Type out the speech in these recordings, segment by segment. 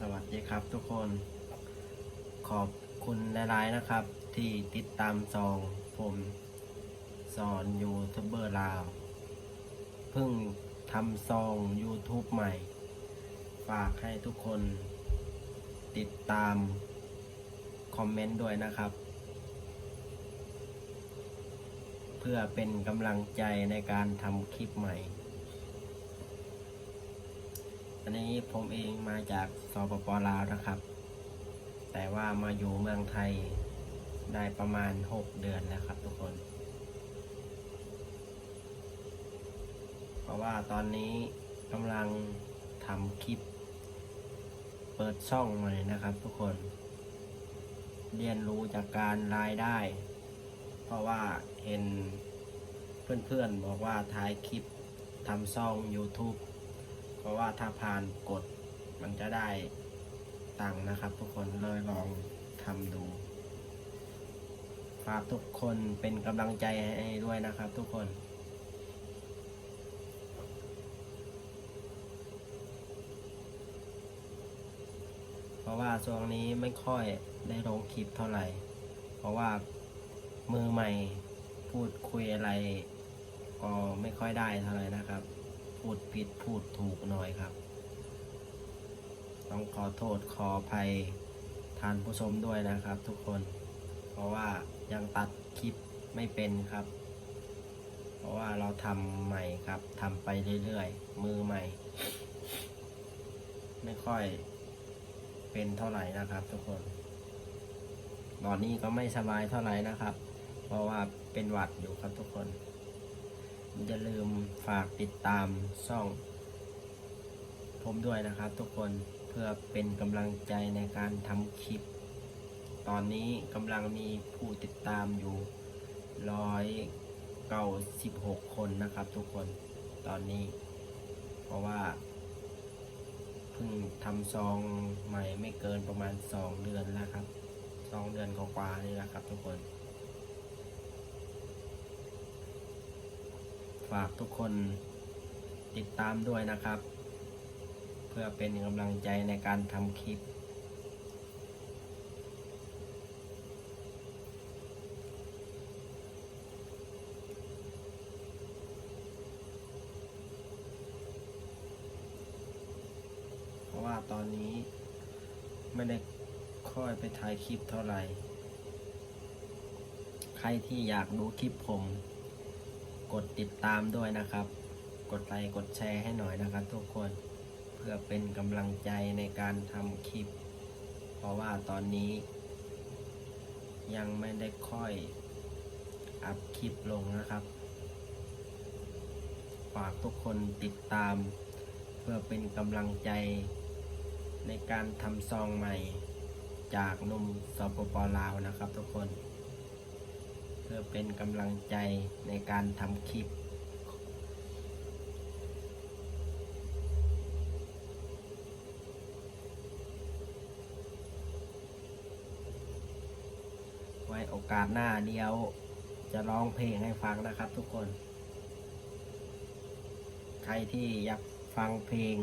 สวัสดีครับทุกคน ขอบคุณหลายๆนะครับ ที่ติดตามซองผมสอนยูทูบเบอร์ลาว เพิ่งทำซอง YouTube ใหม่ ฝากให้ทุกคนติดตาม คอมเมนต์ด้วยนะครับ เพื่อเป็นกำลังใจในการทำคลิปใหม่ อันนี้ผมเองมาจากสปปลาวนะครับ แต่ว่ามาอยู่เมืองไทยได้ประมาณ 6 เดือนแล้วครับทุกคน เพราะว่าตอนนี้กำลังทำคลิป เปิดช่องใหม่นะครับทุกคน เรียนรู้จากการรายได้ เพราะว่าเห็นเพื่อนๆบอกว่าถ่ายคลิปทำช่อง YouTube เพราะว่าถ้าผ่านกฎมันจะได้ตังค์นะครับ ทุกคนเลยลองทำดูฝากทุกคนเป็นกำลังใจให้ด้วยนะครับ ทุกคนเพราะว่าช่วงนี้ไม่ค่อยได้ลงคลิปเท่าไหร่ เพราะว่ามือใหม่พูดคุยอะไรก็ไม่ค่อยได้เท่าไหร่นะครับ พูดผิดพูดถูกหน่อยครับ ต้องขอโทษขออภัยทานผู้ชมด้วยนะครับ ทุกคน เพราะว่ายังตัดคลิปไม่เป็นครับ เพราะว่าเราทำใหม่ครับทำไปเรื่อยๆ มือใหม่ ไม่ค่อยเป็นเท่าไหร่นะครับ ทุกคน ตอนนี้ก็ไม่สบายเท่าไหร่นะครับ เพราะว่าเป็นหวัดอยู่ครับทุกคน อย่าลืมฝากติดตามช่อง ผมด้วยนะครับทุกคนเพื่อเป็นกำลังใจในการทำคลิป ตอนนี้กำลังมีผู้ติดตามอยู่ร้อยเก้าสิบหกคนนะครับทุกคนตอนนี้ เพราะว่าเพิ่งทำซองใหม่ไม่เกินประมาณสองเดือนแล้วครับสองเดือนกว่าๆนี่แหละครับทุกคน ฝากทุกคนติดตามด้วยนะครับ เพื่อเป็นกำลังใจในการทำคลิป เพราะว่าตอนนี้ไม่ได้ค่อยไปถ่ายคลิปเท่าไหร่ ใครที่อยากดูคลิปผม กดติดตามด้วยนะครับ กดไลค์กดแชร์ให้หน่อยนะครับ ทุกคนเพื่อเป็นกำลังใจในการทำคลิป เพราะว่าตอนนี้ ยังไม่ได้ค่อยอัพคลิปลงนะครับ ฝากทุกคนติดตาม เพื่อเป็นกำลังใจ ในการทำซองใหม่ จากนุ่มสปปลาวนะครับทุกคน เพื่อเป็นกำลังใจในการทำคลิป ไว้โอกาสหน้าเดียวจะร้องเพลงให้ฟังนะครับทุกคน ใครที่อยากฟังเพลง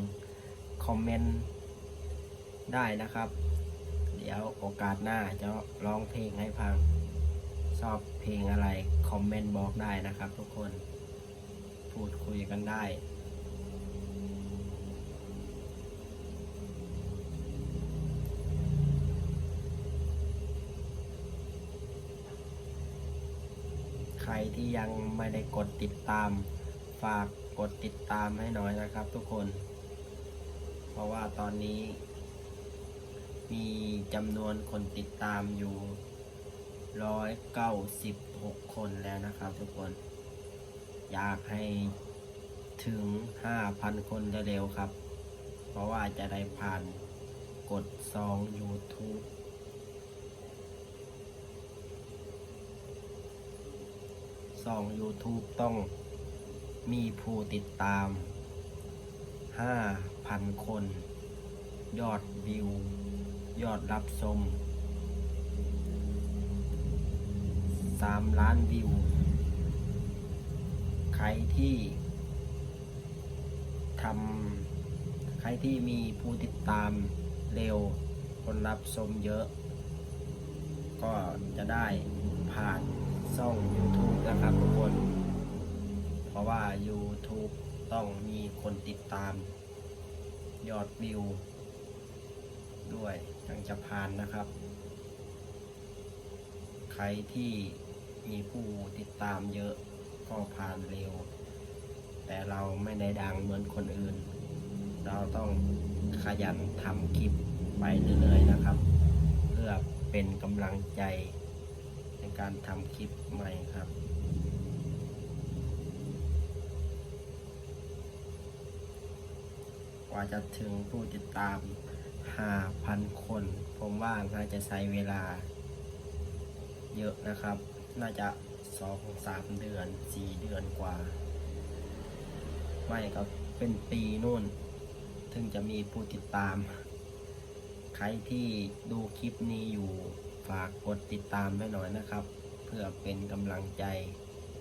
คอมเมนต์ได้นะครับ เดี๋ยวโอกาสหน้าจะร้องเพลงให้ฟัง ชอบเพลงอะไร คอมเมนต์บอกได้นะครับทุกคน พูดคุยกันได้ ใครที่ยังไม่ได้กดติดตาม ฝากกดติดตามให้หน่อยนะครับทุกคน เพราะว่าตอนนี้ มีจำนวนคนติดตามอยู่ ร้อยเก้าสิบหกคนแล้วนะครับทุกคน อยากให้ถึงห้าพันคนเร็วๆครับ เพราะว่าจะได้ผ่านกดซอง YouTube ซอง YouTube ต้องมีผู้ติดตาม 5,000 คน ยอดวิว ยอดรับชม 3 ล้านวิว ใครที่ทำใครที่มีผู้ติดตามเร็ว คนรับชมเยอะ ก็จะได้ผ่านช่อง YouTube นะครับทุกคน เพราะว่า YouTube ต้องมีคนติดตาม ยอดวิว ด้วยถึงจะผ่านนะครับ ใครที่ มีผู้ติดตามเยอะก็ผ่านเร็ว แต่เราไม่ได้ดังเหมือนคนอื่น เราต้องขยันทำคลิปไปเรื่อยๆนะครับ เพื่อเป็นกำลังใจในการทำคลิปใหม่ครับกว่าจะถึงผู้ติดตาม 5,000 คน ผมว่าน่าจะใช้เวลาเยอะนะครับ น่าจะ2-3เดือน4เดือนกว่า ไม่ก็เป็นปีนู่น ถึงจะมีผู้ติดตาม ใครที่ดูคลิปนี้อยู่ฝากกดติดตามไว้หน่อยนะครับ เพื่อเป็นกำลังใจ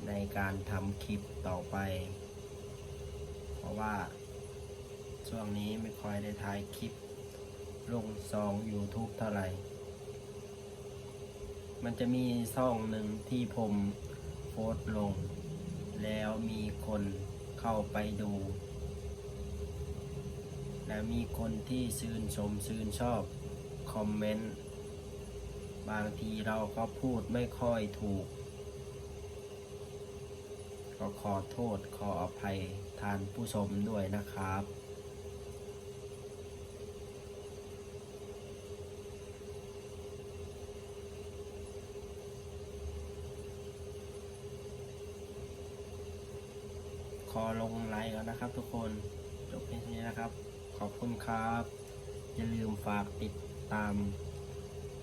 ในการทำคลิปต่อไป เพราะว่าช่วงนี้ไม่ค่อยได้ถ่ายคลิปลงซอง YouTube เท่าไหร่ มันจะมีช่องหนึ่งที่ผมโพสต์ลง แล้วมีคนเข้าไปดู แล้วมีคนที่ชื่นชมชื่นชอบคอมเมนต์ บางทีเราก็พูดไม่ค่อยถูก ก็ขอโทษขออภัยทานผู้ชมด้วยนะครับ ขอลงไลค์แล้วนะครับ ทุกคนจบเพียงเท่านี้นะครับ ขอบคุณครับ อย่าลืมฝากติดตาม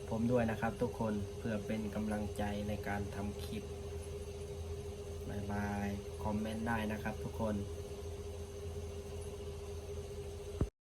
ผมด้วยนะครับ ทุกคนเพื่อเป็นกำลังใจในการทำคลิปบายบายคอมเมนต์ได้นะครับ ทุกคน